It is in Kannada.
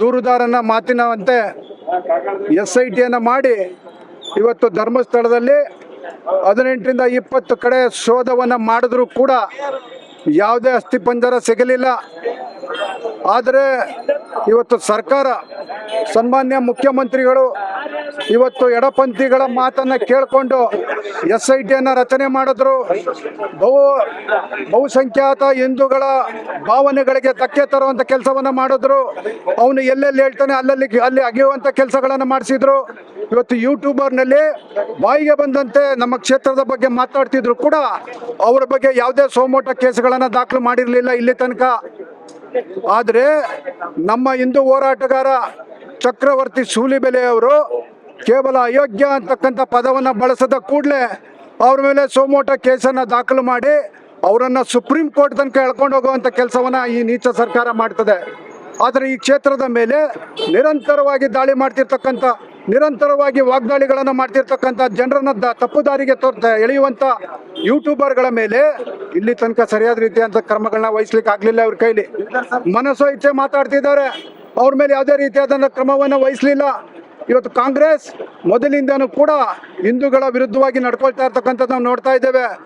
ದೂರುದಾರನ ಮಾತಿನಂತೆ ಎಸ್ ಐ ಟಿಯನ್ನು ಮಾಡಿ ಇವತ್ತು ಧರ್ಮಸ್ಥಳದಲ್ಲಿ ಹದಿನೆಂಟರಿಂದ ಇಪ್ಪತ್ತು ಕಡೆ ಶೋಧವನ್ನು ಮಾಡಿದ್ರೂ ಕೂಡ ಯಾವುದೇ ಅಸ್ಥಿಪಂಜರ ಸಿಗಲಿಲ್ಲ. ಆದರೆ ಇವತ್ತು ಸರ್ಕಾರ ಸನ್ಮಾನ್ಯ ಮುಖ್ಯಮಂತ್ರಿಗಳು ಇವತ್ತು ಎಡಪಂಥಿಗಳ ಮಾತನ್ನ ಕೇಳಿಕೊಂಡು ಎಸ್ ಐ ಟಿಯನ್ನು ರಚನೆ ಮಾಡಿದ್ರು. ಬಹು, ಬಹುಸಂಖ್ಯಾತ ಹಿಂದೂಗಳ ಭಾವನೆಗಳಿಗೆ ಧಕ್ಕೆ ತರುವಂತ ಕೆಲಸವನ್ನ ಮಾಡಿದ್ರು. ಅವನು ಎಲ್ಲೆಲ್ಲಿ ಹೇಳ್ತಾನೆ ಅಲ್ಲಲ್ಲಿ, ಅಲ್ಲಿ ಅಗೆಯುವಂತ ಕೆಲಸಗಳನ್ನು ಮಾಡಿಸಿದ್ರು. ಇವತ್ತು ಯೂಟ್ಯೂಬರ್ನಲ್ಲಿ ಬಾಯಿಗೆ ಬಂದಂತೆ ನಮ್ಮ ಕ್ಷೇತ್ರದ ಬಗ್ಗೆ ಮಾತಾಡ್ತಿದ್ರು ಕೂಡ ಅವರ ಬಗ್ಗೆ ಯಾವುದೇ ಸೋಮೋಟ ಕೇಸುಗಳನ್ನು ದಾಖಲು ಮಾಡಿರಲಿಲ್ಲ ಇಲ್ಲಿ ತನಕ. ಆದರೆ ನಮ್ಮ ಹಿಂದೂ ಹೋರಾಟಗಾರ ಚಕ್ರವರ್ತಿ ಸೂಲಿಬೆಲೆಯವರು ಕೇವಲ ಅಯೋಗ್ಯ ಅಂತಕ್ಕಂಥ ಪದವನ್ನು ಬಳಸದ ಕೂಡಲೇ ಅವ್ರ ಮೇಲೆ ಸೋಮೋಟ ಕೇಸನ್ನು ದಾಖಲು ಮಾಡಿ ಅವರನ್ನು ಸುಪ್ರೀಂ ಕೋರ್ಟ್ ತನಕ ಎಳ್ಕೊಂಡು ಹೋಗುವಂಥ ಕೆಲಸವನ್ನು ಈ ನೀಚ ಸರ್ಕಾರ ಮಾಡ್ತದೆ. ಆದರೆ ಈ ಕ್ಷೇತ್ರದ ಮೇಲೆ ನಿರಂತರವಾಗಿ ದಾಳಿ ಮಾಡ್ತಿರ್ತಕ್ಕಂಥ, ನಿರಂತರವಾಗಿ ವಾಗ್ದಾಳಿಗಳನ್ನು ಮಾಡ್ತಿರ್ತಕ್ಕಂಥ ಜನರನ್ನ ತಪ್ಪು ದಾರಿಗೆ ತೋರ್ತ ಎಳೆಯುವಂಥ ಯೂಟ್ಯೂಬರ್ಗಳ ಮೇಲೆ ಇಲ್ಲಿ ತನಕ ಸರಿಯಾದ ರೀತಿಯಾದಂಥ ಕ್ರಮಗಳನ್ನ ವಹಿಸ್ಲಿಕ್ಕೆ ಆಗಲಿಲ್ಲ ಅವ್ರ ಕೈಲಿ. ಮನಸ್ಸೋ ಇಚ್ಛೆ ಮಾತಾಡ್ತಿದ್ದಾರೆ. ಅವ್ರ ಮೇಲೆ ಯಾವುದೇ ರೀತಿಯಾದಂಥ ಕ್ರಮವನ್ನು ವಹಿಸಲಿಲ್ಲ. ಇವತ್ತು ಕಾಂಗ್ರೆಸ್ ಮೊದಲಿಂದನೂ ಕೂಡ ಹಿಂದೂಗಳ ವಿರುದ್ಧವಾಗಿ ನಡ್ಕೊಳ್ತಾ ಇರ್ತಕ್ಕಂಥದ್ದು ನಾವು ನೋಡ್ತಾ ಇದ್ದೇವೆ.